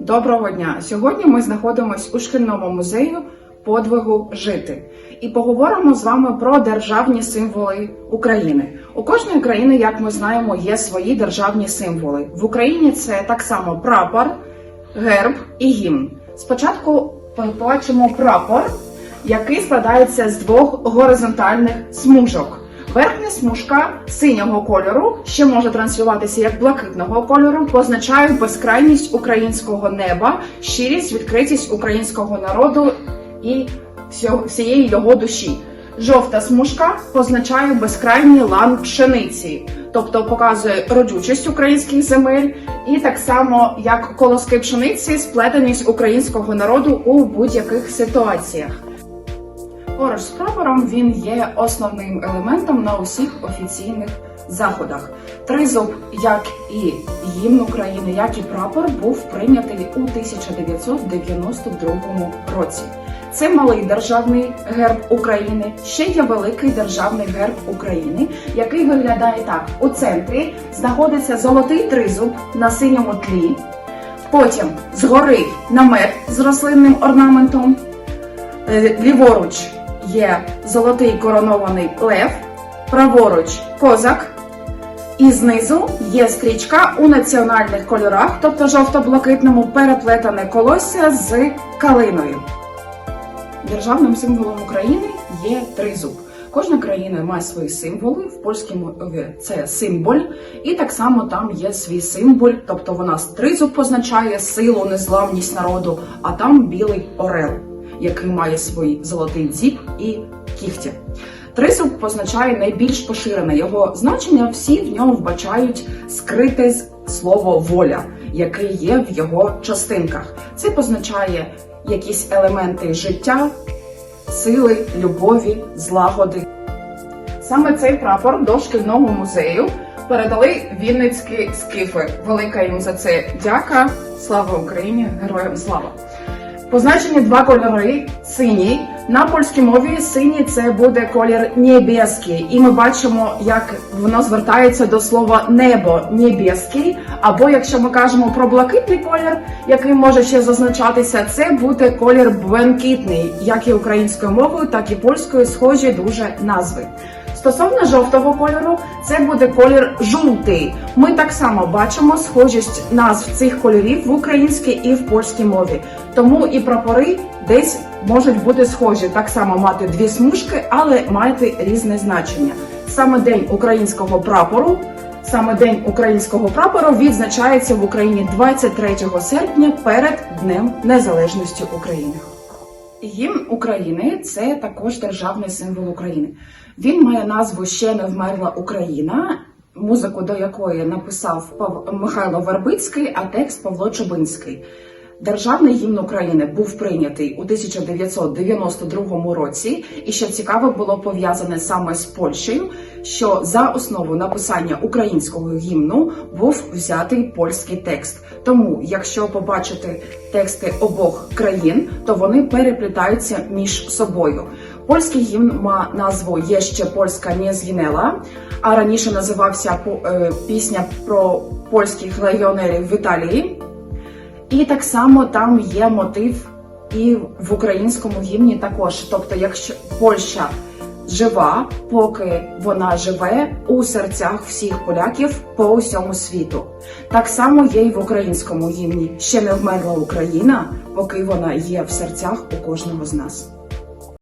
Доброго дня! Сьогодні ми знаходимося у шкільному музею подвигу жити і поговоримо з вами про державні символи України. У кожної країни, як ми знаємо, є свої державні символи. В Україні це так само прапор, герб і гімн. Спочатку побачимо прапор, який складається з двох горизонтальних смужок. Верхня смужка синього кольору, ще може транслюватися як блакитного кольору, позначає безкрайність українського неба, щирість, відкритість українського народу і всієї його душі. Жовта смужка позначає безкрайній лан пшениці, тобто показує родючість українських земель, і так само як колоски пшениці, сплетеність українського народу у будь-яких ситуаціях. Поруч з прапором він є основним елементом на усіх офіційних заходах. Тризуб, як і гімн України, як і прапор, був прийнятий у 1992 році. Це малий державний герб України. Ще є великий державний герб України, який виглядає так: у центрі знаходиться золотий тризуб на синьому тлі. Потім згори намет з рослинним орнаментом. Е, Ліворуч є золотий коронований лев, праворуч козак, і знизу є стрічка у національних кольорах, тобто жовто-блакитному, переплетане колосся з калиною. Державним символом України є тризуб. Кожна країна має свої символи. В польській мові це символь, і так само там є свій символ, тобто вона тризуб позначає силу, незламність народу, а там білий орел, який має свій золотий дзіп і кігті. Тризуб позначає найбільш поширене його значення. Всі в ньому вбачають скрите слово воля, яке є в його частинках. Це позначає якісь елементи життя, сили, любові, злагоди. Саме цей прапор до шкільного музею передали вінницькі скіфи. Велика їм за це дяка. Слава Україні! Героям слава! Позначені два кольори синій. На польській мові синій це буде колір небеський, і ми бачимо, як воно звертається до слова небо небеський. Або якщо ми кажемо про блакитний колір, який може ще зазначатися, це буде колір блакитний, як і українською мовою, так і польською схожі дуже назви. Стосовно жовтого кольору, це буде колір жовтий. Ми так само бачимо схожість назв цих кольорів в українській і в польській мові. Тому і прапори десь можуть бути схожі, так само мати дві смужки, але мати різне значення. Саме день українського прапору, саме день українського прапору відзначається в Україні 23 серпня перед Днем Незалежності України. Гімн України це також державний символ України. Він має назву Ще не вмерла Україна, музику до якої написав. Михайло Вербицький, а текст Павло Чубинський. Державний гімн України був прийнятий у 1992 році, і що цікаво було пов'язане саме з Польщею, що за основу написання українського гімну був взятий польський текст. Тому, якщо побачити тексти обох країн, то вони переплітаються між собою. Польський гімн має назву Є ще польська не згинела, а раніше називався е, пісня про польських легіонерів в Італії. І так само там є мотив і в українському гімні також. Тобто, якщо Польща жива, поки вона живе у серцях всіх поляків по усьому світу. Так само є і в українському гімні. Ще не вмерла Україна, поки вона є в серцях у кожного з нас.